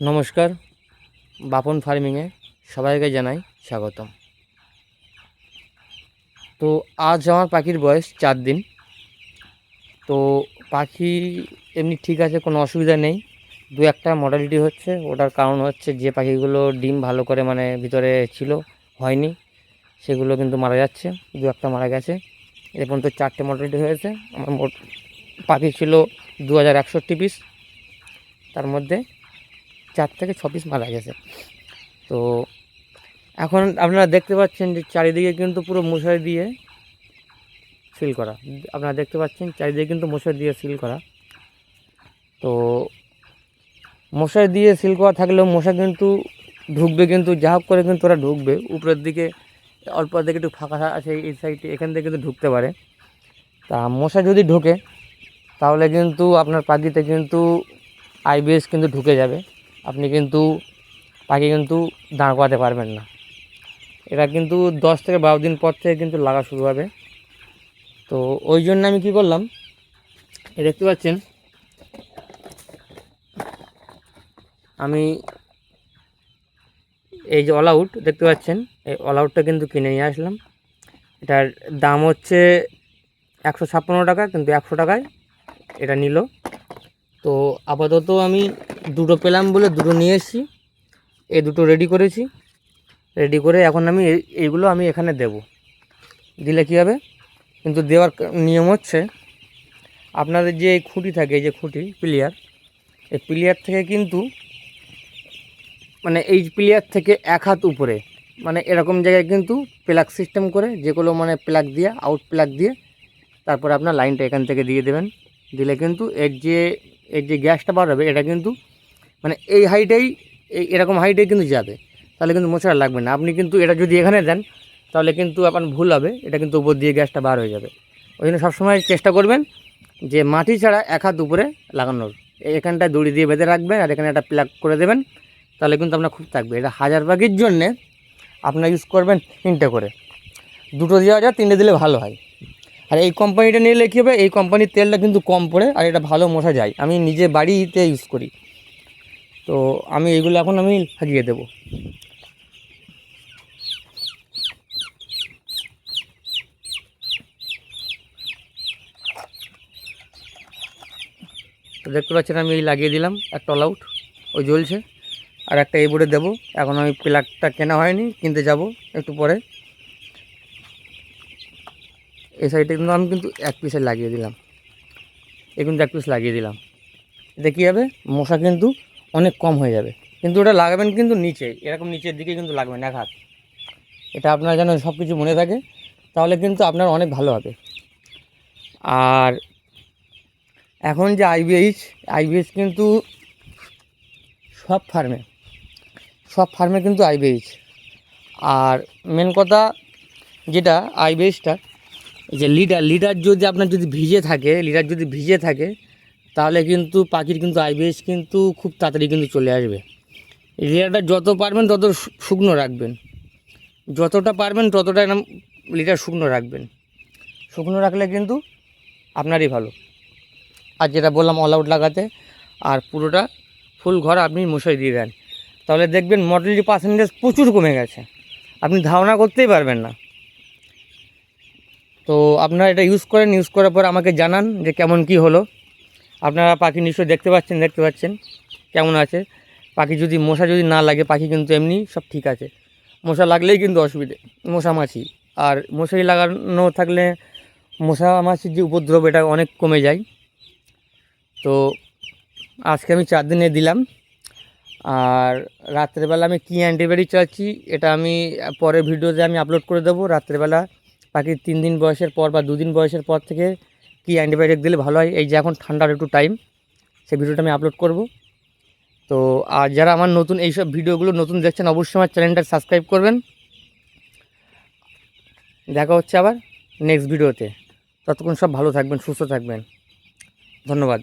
নমস্কার, বাপন ফার্মিংয়ে সবাইকে জানাই স্বাগতম। তো আজ আমার পাখির বয়স চার দিন। তো পাখি এমনি ঠিক আছে, কোনো অসুবিধা নেই। দু একটা মডালিটি হচ্ছে, ওটার কারণ হচ্ছে যে পাখিগুলো ডিম ভালো করে মানে ভিতরে ছিল, হয়নি, সেগুলো কিন্তু মারা যাচ্ছে, দু একটা মারা গেছে। এ পর্যন্ত চারটে মডালিটি হয়েছে। আমার মোট পাখি ছিল দু হাজার একষট্টি পিস তার মধ্যে চার থেকে ছ পিস মারা গেছে। তো এখন আপনারা দেখতে পাচ্ছেন যে চারিদিকে কিন্তু পুরো মশারি দিয়ে সিল করা। আপনারা দেখতে পাচ্ছেন চারিদিকে কিন্তু মশারি দিয়ে সিল করা। তো মশারি দিয়ে সিল করা থাকলেও মশা কিন্তু ঢুকবে কিন্তু, যা হোক করে কিন্তু ওরা ঢুকবে। উপরের দিকে অল্প দিকে একটু ফাঁকা আছে এই সাইডে এখান থেকে কিন্তু ঢুকতে পারে। তা মশা যদি ঢোকে, তাহলে কিন্তু আপনার পাখিতে কিন্তু আইবিএস কিন্তু ঢুকে যাবে। আপনি কিন্তু পাখি কিন্তু দাঁড় করাতে পারবেন না। এটা কিন্তু দশ থেকে বারো দিন পর থেকে কিন্তু লাগা শুরু হবে। তো ওই জন্য আমি কি করলাম দেখতে পাচ্ছেন, আমি এই যে অল আউট দেখতে পাচ্ছেন, এই অল আউটটা কিন্তু কিনে নিয়ে আসলাম। এটার দাম হচ্ছে একশো ছাপ্পান্ন টাকা, কিন্তু একশো টাকায় এটা নিল। তো আপাতত আমি দুটো পেলাম বলে দুটো নিয়ে এসেছি। এই দুটো রেডি করেছি। রেডি করে এখন আমি এইগুলো আমি এখানে দেব। দিলে কী হবে? কিন্তু দেওয়ার নিয়ম হচ্ছে, আপনাদের যে এই খুঁটি থাকে, এই যে খুঁটি, প্লেয়ার, এই প্লেয়ার থেকে কিন্তু মানে এই প্লেয়ার থেকে এক হাত উপরে মানে এরকম জায়গায় কিন্তু প্লাগ সিস্টেম করে, যেগুলো মানে প্লাগ দিয়ে আউট প্লাগ দিয়ে, তারপরে আপনার লাইনটা এখান থেকে দিয়ে দেবেন। দিলে কিন্তু এর যে এর যে গ্যাসটা বার হবে এটা কিন্তু মানে এই হাইটেই এই এরকম হাইটেই কিন্তু যাবে। তাহলে কিন্তু মশার লাগবে না। আপনি কিন্তু এটা যদি এখানে দেন, তাহলে কিন্তু আপনার ভুল হবে। এটা কিন্তু উপর দিয়ে গ্যাসটা বার হয়ে যাবে। ওই জন্য সবসময় চেষ্টা করবেন যে মাটি ছাড়া এক হাত উপরে লাগানোর। এখানটায় দড়ি দিয়ে বেঁধে রাখবেন আর এখানে একটা প্লাগ করে দেবেন, তাহলে কিন্তু আপনার খুব থাকবে। এটা হাজার পাখির জন্যে আপনার ইউজ করবেন তিনটে করে। দুটো দেওয়া যায়, তিনটে দিলে ভালো হয়। আর এই কোম্পানিটা নিলে কী হবে? এই কোম্পানির তেলটা কিন্তু কম পড়ে আর এটা ভালো মশা যায়। আমি নিজে বাড়িতে ইউজ করি। তো আমি এইগুলো এখন আমি লাগিয়ে দেবো। তো দেখতে পাচ্ছেন আমি এই লাগিয়ে দিলাম, একটা অল আউট ওই জ্বলছে। আর একটা এই বোর্ডে দেবো। এখন আমি প্লাগটা কেনা হয়নি, কিনতে যাব একটু পরে। এই সাইডে কিন্তু আমি কিন্তু এক পিসে লাগিয়ে দিলাম। এই কিন্তু এক পিস লাগিয়ে দিলাম। এতে কী হবে মশা কিন্তু অনেক কম হয়ে যাবে। কিন্তু ওটা লাগাবেন কিন্তু নিচে, এরকম নিচের দিকে কিন্তু লাগবেন এক হাত। এটা আপনার যেন সব কিছু মনে থাকে, তাহলে কিন্তু আপনার অনেক ভালো হবে। আর এখন যে আইবিএইচ আইবিএইচ কিন্তু সব ফার্মে সব ফার্মে কিন্তু আইবিএইচ আর মেন কথা যেটা আইবিএইচটা এই যে লিডার লিডার যদি আপনার যদি ভিজে থাকে, লিডার যদি ভিজে থাকে তাহলে কিন্তু পাখির কিন্তু আইবিএস কিন্তু খুব তাড়াতাড়ি কিন্তু চলে আসবে। লিটারটা যত পারবেন তত শুকনো রাখবেন। যতটা পারবেন ততটা লিডার শুকনো রাখবেন। শুকনো রাখলে কিন্তু আপনারই ভালো। আর যেটা বললাম অল আউট লাগাতে, আর পুরোটা ফুল ঘর আপনি মশারি দিয়ে দেন। তাহলে দেখবেন মর্টালিটি পার্সেন্টেজ প্রচুর কমে গেছে। আপনি ধারণা করতেই পারবেন না। তো আপনারা এটা ইউজ করেন ইউজ করার পর আমাকে জানান যে কেমন কি হলো। আপনারা পাখি নিশ্চয়ই দেখতে পাচ্ছেন দেখতে পাচ্ছেন। কেমন আছে? পাখি যদি, মশা যদি না লাগে, পাখি কিন্তু এমনি সব ঠিক আছে। মশা লাগলেই কিন্তু অসুবিধে, মশা মাছি। আর মশারি লাগানো থাকলে মশা মাছির যে উপদ্রব, এটা অনেক কমে যায়। তো আজকে আমি চার দিনে দিলাম। আর রাত্রেবেলা আমি কী অ্যান্টিবায়োটিক চাচ্ছি, এটা আমি পরের ভিডিওতে আমি আপলোড করে দেবো। রাত্রেবেলা পাখির তিন দিন বয়সের পর বা দুদিন বয়সের পর থেকে কী অ্যান্টিবায়োটিক দিলে ভালো হয়? এই যে এখন ঠান্ডার একটু টাইম সেই ভিডিওটা আমি আপলোড করব। তো, আর যারা আমার নতুন এইসব ভিডিওগুলো নতুন দেখছেন, অবশ্যই আমার চ্যানেলটা সাবস্ক্রাইব করবেন। দেখা হচ্ছে আবার নেক্সট ভিডিওতে ততক্ষণ সব ভালো থাকবেন, সুস্থ থাকবেন। ধন্যবাদ।